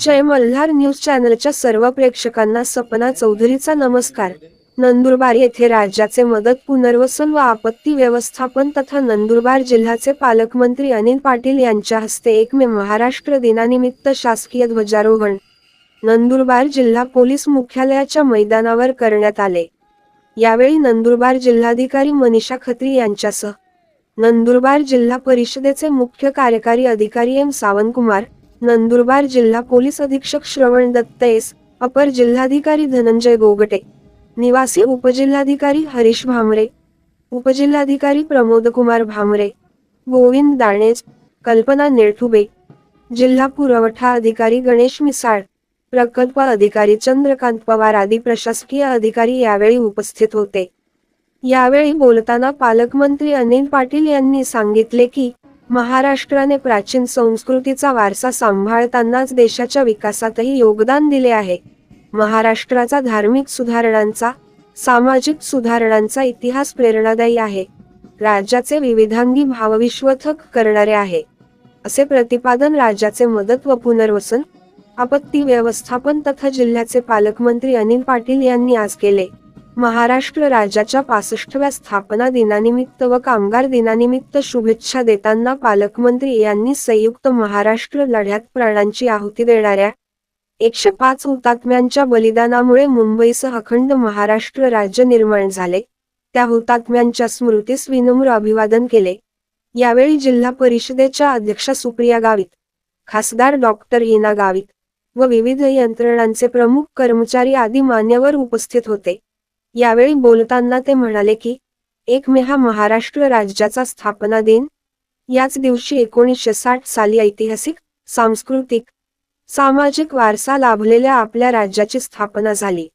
जय Malhar news चॅनलच्या सर्व प्रेक्षकांना सपना चौधरीचा नमस्कार. नंदुरबार येथे राज्याचे मदत पुनर्वसन व आपत्ती व्यवस्थापन तथा नंदुरबार जिल्ह्याचे पालकमंत्री अनिल पाटील यांच्या हस्ते एक मे महाराष्ट्र दिनानिमित्त शासकीय ध्वजारोहण. नंदुरबार जिल्हा पोलीस मुख्यालयाच्या मैदानावर करण्यात आले. यावेळी नंदुरबार जिल्हाधिकारी मनीषा खत्री यांच्यासह नंदुरबार जिल्हा परिषदेचे मुख्य कार्यकारी अधिकारी एम सावंतकुमार नंदुरबार जिल्हा पोलीस अधीक्षक श्रवण दत्तेस अपर जिल्हाधिकारी धनंजय गोगटे निवासी उपजिल्हाधिकारी हरीश भामरे उपजिल्हाधिकारी प्रमोदकुमार भामरे गोविंद दाणेज कल्पना नेळठुबे जिल्हा पुरवठा अधिकारी गणेश मिसाळ प्रकल्प अधिकारी चंद्रकांत पवार आदी प्रशासकीय अधिकारी यावेळी उपस्थित होते. यावेळी बोलताना पालकमंत्री अनिल पाटील यांनी सांगितले की महाराष्ट्राने प्राचीन संस्कृतीचा वारसा सांभाळतानाच देशाच्या विकासातही योगदान दिले आहे. महाराष्ट्राचा धार्मिक सुधारणांचा सामाजिक सुधारणांचा इतिहास प्रेरणादायी आहे. राज्याचे विविधांगी भावविश्वथक करणारे आहे. असे प्रतिपादन राज्याचे मदत व पुनर्वसन आपत्ती व्यवस्थापन तथा जिल्ह्याचे पालकमंत्री अनिल पाटील यांनी आज केले. महाराष्ट्र राज्याच्या पासष्टव्या स्थापना दिनानिमित्त व कामगार दिनानिमित्त शुभेच्छा देताना पालकमंत्री यांनी संयुक्त महाराष्ट्र लढ्यात प्राणांची आहुती देणाऱ्या एकशे पाच हुतात्म्यांच्या बलिदानामुळे मुंबईसह अखंड महाराष्ट्र राज्य निर्माण झाले. त्या हुतात्म्यांच्या स्मृतीस विनम्र अभिवादन केले. यावेळी जिल्हा परिषदेच्या अध्यक्षा सुप्रिया गावित खासदार डॉक्टर हिना गावित व विविध यंत्रणांचे प्रमुख कर्मचारी आदी मान्यवर उपस्थित होते. यावेळी बोलताना ते म्हणाले की एक मे हा महाराष्ट्र राज्याचा स्थापना दिन याच दिवशी एकोणीसशे साठ साली ऐतिहासिक सांस्कृतिक सामाजिक वारसा लाभलेल्या आपल्या राज्याची स्थापना झाली.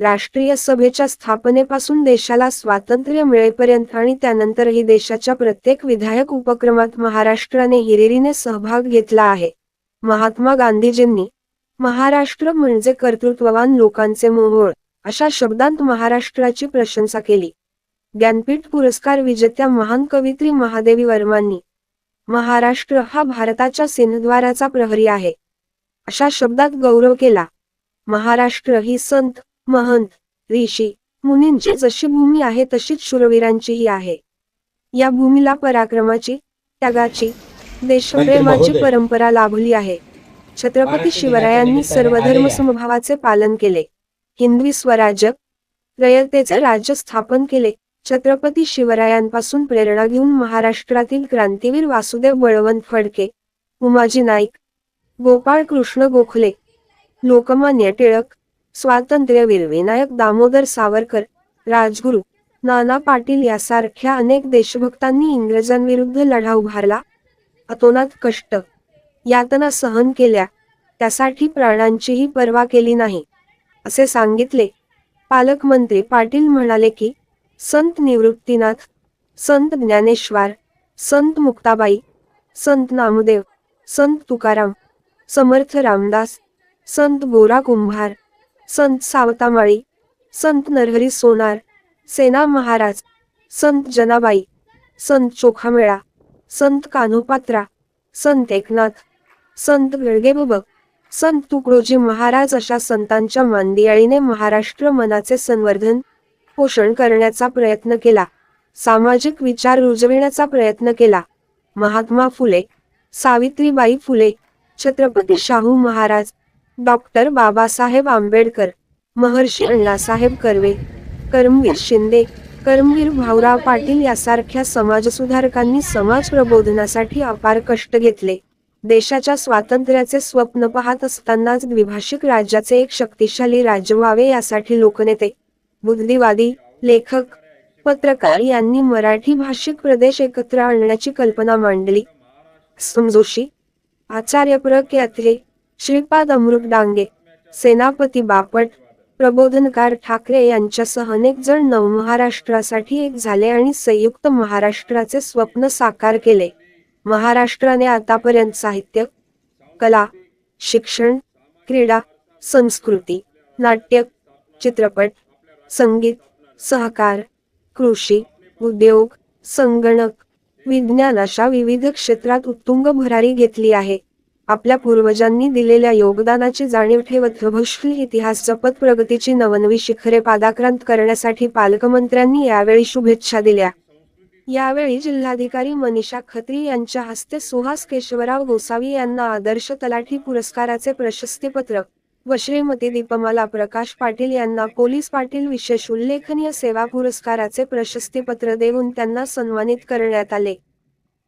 राष्ट्रीय सभेच्या स्थापनेपासून देशाला स्वातंत्र्य मिळेपर्यंत आणि त्यानंतरही देशाच्या प्रत्येक विधायक उपक्रमात महाराष्ट्राने हिरिरीने सहभाग घेतला आहे. महात्मा गांधीजींनी महाराष्ट्र म्हणजे कर्तृत्ववान लोकांचे मोहोळ. अशा शब्दांत महाराष्ट्राची प्रशंसा केली. ज्ञानपीठ पुरस्कार विजेत्या महान कवित्री महादेवी वर्मांनी महाराष्ट्र हा भारताच्या सिंहद्वाराचा प्रहरी आहे. अशा शब्दात गौरव केला. महाराष्ट्र ही संत महंत ऋषी मुनींची जशी भूमी आहे तशीच शूरवीरांचीही आहे. या भूमीला पराक्रमाची त्यागाची देशप्रेमाची परंपरा लाभली आहे. छत्रपती शिवरायांनी सर्वधर्म समभावाचे पालन केले. हिंदवी स्वराज्य रयतेचे राज्य स्थापन केले. छत्रपती शिवरायांपासून प्रेरणा घेऊन महाराष्ट्रातील क्रांतीवीर वासुदेव बळवंत फडके उमाजी नाईक गोपाळ कृष्ण गोखले लोकमान्य टिळक स्वातंत्र्यवीर विनायक दामोदर सावरकर राजगुरू नाना पाटील यासारख्या अनेक देशभक्तांनी इंग्रजांविरुद्ध लढा उभारला. अतोनात कष्ट यातना सहन केल्या त्यासाठी प्राणांचीही पर्वा केली नाही. असे सांगितले. पालकमंत्री पाटील म्हणाले की संत निवृत्तीनाथ संत ज्ञानेश्वर संत मुक्ताबाई संत नामदेव संत तुकाराम समर्थ रामदास संत गोरा कुंभार संत सावतामाळी संत नरहरी सोनार सेना महाराज संत जनाबाई संत चोखामेळा संत कान्होपात्रा संत एकनाथ संत गळगेबक संत तुकडोजी महाराज अशा संतांच्या मांदियाळीने महाराष्ट्र मनाचे संवर्धन पोषण करण्याचा प्रयत्न केला. सामाजिक विचार रुजविण्याचा प्रयत्न केला. महात्मा फुले सावित्रीबाई फुले छत्रपती शाहू महाराज डॉक्टर बाबासाहेब आंबेडकर महर्षी अण्णासाहेब कर्वे कर्मवीर शिंदे कर्मवीर भाऊराव पाटील यासारख्या समाजसुधारकांनी समाज प्रबोधनासाठी अपार कष्ट घेतले. देशाच्या स्वातंत्र्याचे स्वप्न पाहत असतानाच द्विभाषिक राज्याचे एक शक्तिशाली राज्य व्हावे यासाठी लोकनेते बुद्धिवादी लेखक पत्रकार यांनी मराठी भाषिक प्रदेश एकत्र आणण्याची कल्पना मांडली. समजोशी आचार्य प्रक यात्रे श्रीपाद अमृत डांगे सेनापती बापट प्रबोधनकार ठाकरे यांच्यासह अनेक जण नवमहाराष्ट्रासाठी एक झाले आणि संयुक्त महाराष्ट्राचे स्वप्न साकार केले. महाराष्ट्राने आतापर्यंत साहित्य कला शिक्षण क्रीडा संस्कृती नाट्य चित्रपट संगीत सहकार कृषी उद्योग संगणक विज्ञान अशा विविध क्षेत्रात उत्तुंग भरारी घेतली आहे. आपल्या पूर्वजांनी दिलेल्या योगदानाची जाणीव ठेवत भविष्य इतिहास जपत प्रगतीची नवनवी शिखरे पादाक्रांत करण्यासाठी पालकमंत्र्यांनी यावेळी शुभेच्छा दिल्या. यावेळी जिल्हाधिकारी मनीषा खत्री यांच्या हस्ते सुहास केशवराव गोसावी यांना आदर्श तलाठी पुरस्काराचे प्रशस्तीपत्र व श्रीमती दीपमाला प्रकाश पाटील यांना पोलीस पाटील विशेष उल्लेखनीय सेवा पुरस्काराचे प्रशस्तीपत्र देऊन त्यांना सन्मानित करण्यात आले.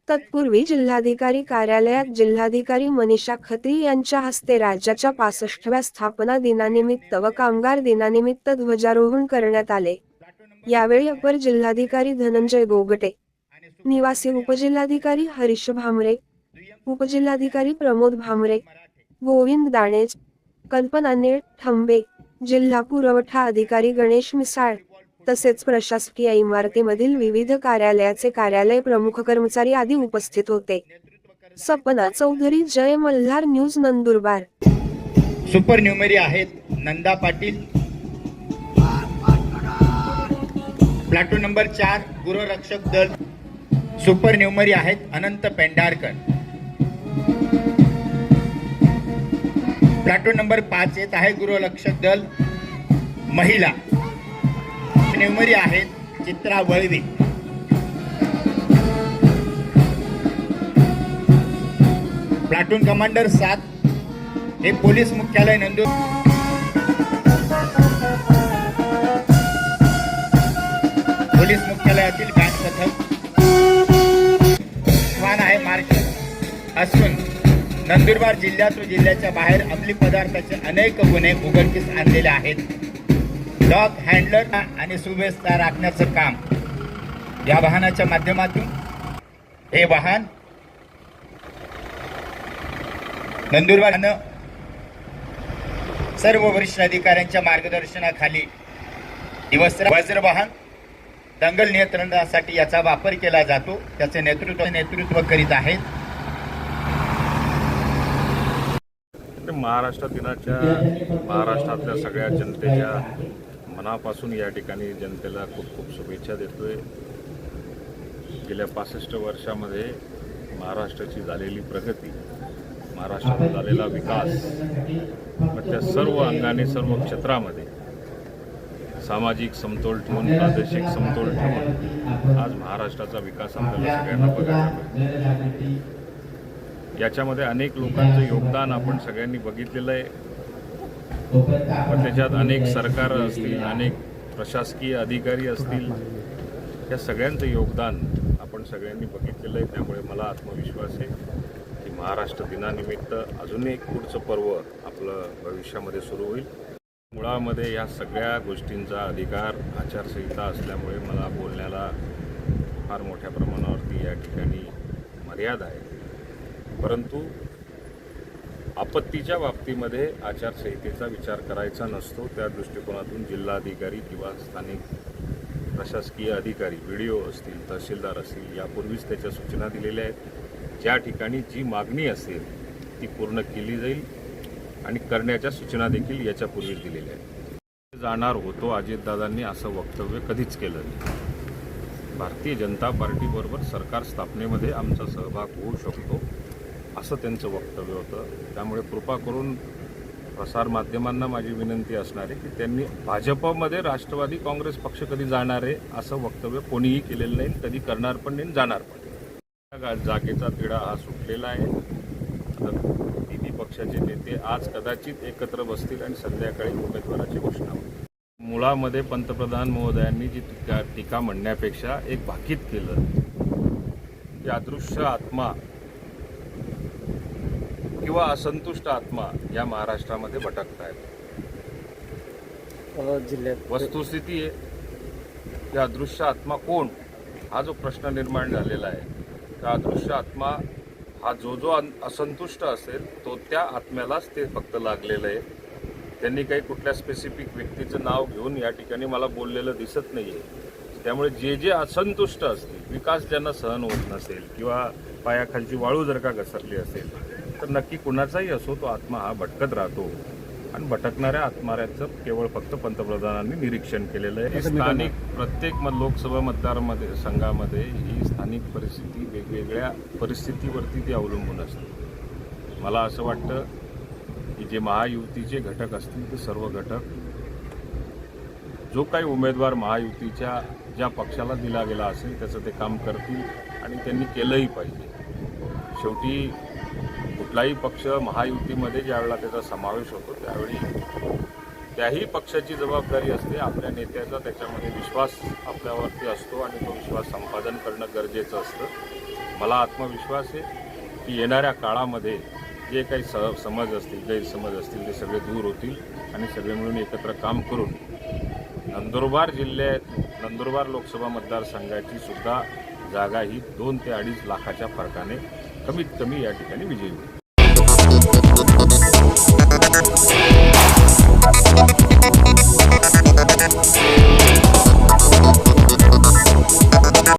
तत्पूर्वी जिल्हाधिकारी कार्यालयात जिल्हाधिकारी मनीषा खत्री यांच्या हस्ते राज्याच्या पासष्टव्या स्थापना दिनानिमित्त व कामगार दिनानिमित्त ध्वजारोहण करण्यात आले. यावेळी अपर जिल्हाधिकारी धनंजय गोगटे निवासी उपजिल्हाधिकारी हरीश भामरे उपजिल्हाधिकारी प्रमोद भामरे गोविंद दाणेज कल्पना नेळ ठंबे जिल्हा पुरवठा अधिकारी गणेश मिसाळ तसेच प्रशासकीय इमारतीमधील विविध कार्यालयाचे कार्यालय प्रमुख कर्मचारी आदी उपस्थित होते. Sapna Chaudhari Jai Malhar news Nandurbar. Supernumerary आहेत नंदा पाटील प्लाटून नंबर चार गृहरक्षक दल. सुपर न्यूमरी आहेत अनंत पेंढारकर. प्लाटून नंबर पाच येत आहे गृहरक्षक दल. महिला. न्यूमरी आहेत चित्रा वळवी. प्लाटून कमांडर सात. हे पोलीस मुख्यालय नंदूर पोलीस मुख्यालयातील बँक पथक वाहन आहे मार्केट असून नंदुरबार जिल्ह्यात जिल्ह्याच्या बाहेर अंमली पदार्थाचे अनेक गुन्हे उघडकीस आणलेले आहेत. डॉग हँडलर आणि सुव्यवस्था राखण्याचं काम या वाहनाच्या माध्यमातून. हे वाहन नंदुरबारनं सर्व वरिष्ठ अधिकाऱ्यांच्या मार्गदर्शनाखाली दिवस वज्रवाहन दंगल नियंत्रणासाठी याचा वापर केला जातो. त्याचे नेतृत्व नेतृत्व करीत आहेत. महाराष्ट्र दिनाच्या महाराष्ट्रातल्या सगळ्या जनतेच्या मनापासून या ठिकाणी जनतेला खूप खूप शुभेच्छा देतोय. गेल्या पासष्ट वर्षामध्ये महाराष्ट्राची झालेली प्रगती महाराष्ट्रात झालेला विकास मग त्या सर्व अंगाने सर्व क्षेत्रामध्ये सामाजिक समतोल ठेवून प्रादेशिक समतोल ठेवून आज महाराष्ट्राचा विकास आपल्याला सगळ्यांना बघायला मिळतो याच्यामध्ये अनेक लोकांचं योगदान आपण सगळ्यांनी बघितलेलं आहे. पण त्याच्यात अनेक सरकार असतील अनेक प्रशासकीय अधिकारी असतील या सगळ्यांचं योगदान आपण सगळ्यांनी बघितलेलं आहे. त्यामुळे मला आत्मविश्वास आहे की महाराष्ट्र दिनानिमित्त अजून एक पुढचं पर्व आपलं भविष्यामध्ये सुरू होईल. मुळामध्ये या सगळ्या गोष्टींचा अधिकार आचारसंहिता असल्यामुळे मला बोलण्याला फार मोठ्या प्रमाणावरती या ठिकाणी मर्यादा आहे. परंतु आपत्तीच्या बाबतीमध्ये आचारसंहितेचा विचार करायचा नसतो. त्या दृष्टिकोनातून जिल्हाधिकारी किंवा स्थानिक प्रशासकीय अधिकारी व्ही डी ओ असतील तहसीलदार असतील यापूर्वीच त्याच्या सूचना दिलेल्या आहेत. ज्या ठिकाणी जी मागणी असेल ती पूर्ण केली जाईल. आणि करण्याच्या सूचना देखील याच्यापूर्वीच दिलेल्या आहेत. जाणार होतो अजितदादांनी असं वक्तव्य कधीच केलं नाही. भारतीय जनता पार्टीबरोबर सरकार स्थापनेमध्ये आमचा सहभाग होऊ शकतो असं त्यांचं वक्तव्य होतं. त्यामुळे कृपा करून प्रसारमाध्यमांना माझी विनंती असणार आहे की त्यांनी भाजपमध्ये राष्ट्रवादी काँग्रेस पक्ष कधी जाणार आहे असं वक्तव्य कोणीही केलेलं नाही कधी करणार पण नाही जाणार पण जागेचा तिढा हा सुटलेला आहे. पक्षाचे नेते आज कदाचित एकत्र बसतील आणि संध्याकाळी उमेदवाराची घोषणा होईल. मुळामध्ये पंतप्रधान महोदयांनी जी टीका टीका म्हणण्यापेक्षा एक भाकीत केलं की अदृश्य आत्मा किंवा असंतुष्ट आत्मा या महाराष्ट्रामध्ये भटकत आहेत जिल्ह्यात वस्तुस्थिती आहे. की अदृश्य आत्मा कोण? हा जो प्रश्न निर्माण झालेला आहे. त्या अदृश्य आत्मा हा जो जो अन- असंतुष्ट असेल तो त्या आत्म्यालाच ते फक्त लागलेलं आहे. त्यांनी काही कुठल्या स्पेसिफिक व्यक्तीचं नाव घेऊन या ठिकाणी मला बोललेलं दिसत नाही आहे त्यामुळे जे जे असंतुष्ट असतील विकास ज्यांना सहन होत नसेल किंवा पायाखालची वाळू जर का घसरली असेल तर नक्की कुणाचाही असो तो आत्मा हा भटकत राहतो. आणि भटकणाऱ्या आत्माऱ्याचं केवळ फक्त पंतप्रधानांनी निरीक्षण केलेलं आहे. स्थानिक प्रत्येक म- लोकसभा मतदारामध्ये संघामध्ये ही स्थानिक परिस्थिती वेगवेगळ्या परिस्थितीवरती ती अवलंबून असते. मला असं वाटतं की जे महायुतीचे घटक असतील ते सर्व घटक जो काही उमेदवार महायुतीच्या ज्या पक्षाला दिला गेला असेल त्याचं ते काम करतील आणि त्यांनी केलंही पाहिजे. शेवटी कुठलाही पक्ष महायुतीमध्ये ज्यावेळेला त्याचा समावेश होतो त्यावेळी त्याही पक्षाची जबाबदारी असते. आपल्या नेत्याचा त्याच्यामध्ये विश्वास आपल्यावरती असतो आणि तो विश्वास संपादन करणं गरजेचं असतं. मला आत्मविश्वास आहे की येणाऱ्या काळामध्ये जे काही स समज असतील गैरसमज असतील ते सगळे दूर होतील आणि सगळे मिळून एकत्र काम करून नंदुरबार जिल्ह्यात नंदुरबार लोकसभा मतदारसंघाची सुद्धा जागा ही दोन ते अडीच लाखाच्या फरकाने कमीत कमी या ठिकाणी विजयी होईल.